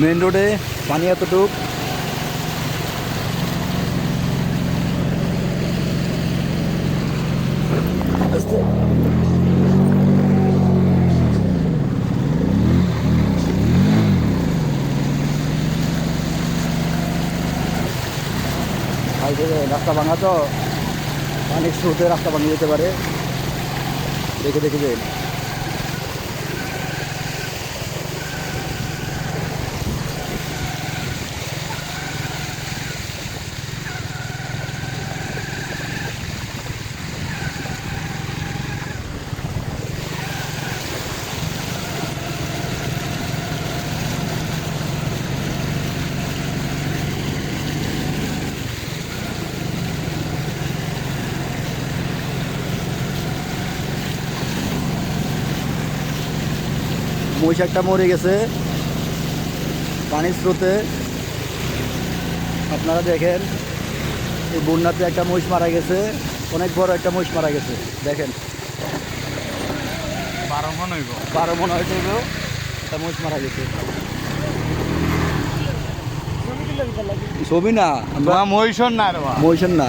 Main রোডে পানি এতটুক। রাস্তা ভাঙা তো অনেক স্রোতে রাস্তা ভাঙিয়ে যেতে পারে। দেখে দেখে যাই। মহিষ একটা মরে গেছে। পানির স্রোতে। আপনারা দেখেন এই বন্যাতে একটা মহিষ মারা গেছে অনেক বড় একটা মহিষ মারা গেছে দেখেন। বারো মন হইব। বারো মনে হয়তো একটা মহিষ মারা গেছে। ছবি না মহিষণ না মহিষের না।